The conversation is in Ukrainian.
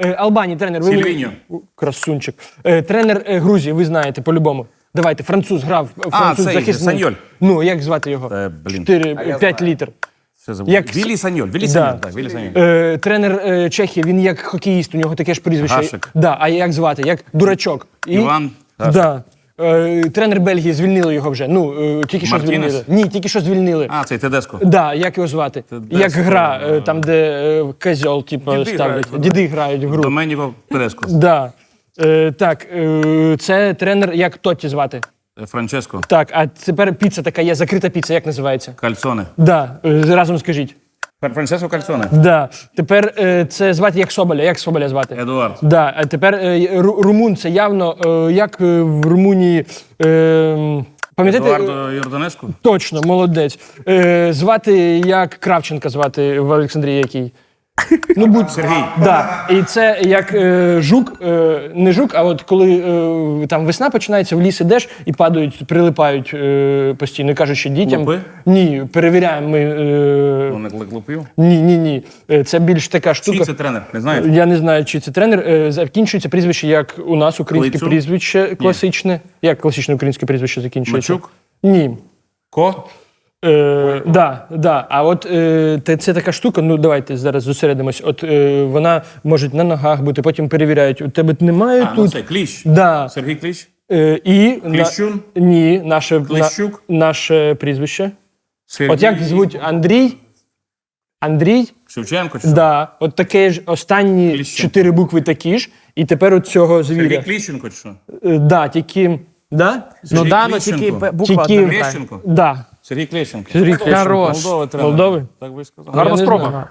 Е, Албанії тренер. Ви Сільвіньо. Красунчик. Е, тренер е, Грузії, ви знаєте по-любому. Давайте, француз грав, е, француз цей, захисник. Саньоль. Ну, як звати його? Е, блін. 4-5 літр. Все забув. Як- Вілі Саньоль. Віллі Да. Саньоль. Так, Вілі Саньоль. Е, тренер е, Чехії, він як хокеїст, у нього таке ж прізвище. Гашик. Да, а як звати? Як дурачок. І, Іван Гашик. Да. Е, тренер Бельгії звільнили його вже. Ну, е, тільки що Мартінес? звільнили. Ні, тільки що звільнили. А, цей Тедеско. Да, як його звати? Тедеско. Як гра, е, там, де е, козьол, типу, Діди ставлять. грають. Діди грають в гру. Доменіко Тедеско. Да. Е, так, е, це тренер, як Тотті звати. Е, Франческо. Так, а тепер піца така є, закрита піца, як називається? Кальцоне. Да, е, разом скажіть. Фр- Франческо Кальцоне. Да. Тепер е, це звати як Соболя. Як Соболя звати? Едуард. Да. А тепер е, ру- румун це явно е, як е, в Румунії. Е, пам'ятаєте? Едуардо Йорданеску. Точно, молодець. Е, звати як Кравченка звати в Олександрії який. Ну, будь Сергій. Да. І це як е, жук, е, не жук, а от коли е, там весна починається, в ліс ідеш і падають, прилипають е, постійно. І кажуть, що дітям. Лупи? Ні, перевіряємо ми. Е, Ну, не ні, ні, ні. Е, Це більш така штука. Чий це тренер? Не знаєш? Я не знаю, чи це тренер. Е, Закінчується прізвище, як у нас українське Клицун? прізвище класичне. Як класичне українське прізвище закінчується? Мачук? Ні. Ко? Е, да, да. А от е, те- це така штука. Ну давайте зараз зосередимось. От е, вона може на ногах бути, потім перевіряють. У тебе немає А, ну тут. це Кліщ. Да. Сергій Кліщ. Е, і на- Кліщун? ні, наше, на, наше прізвище. Сергій От як звуть Андрій? Андрій? Шевченко. чи Да, от таке ж останні Кліщенко. чотири букви такі ж, і тепер от цього Сергій звіря. Кліщенко чи що? Е, Да, тільки. Да? Ну да, ну Кліщенко. тільки буква Тільки- одна. Да. Сергій Клещенко. Сергій Клещенко. Молдови тренер. Молдови? Так би сказав. Гарна спроба.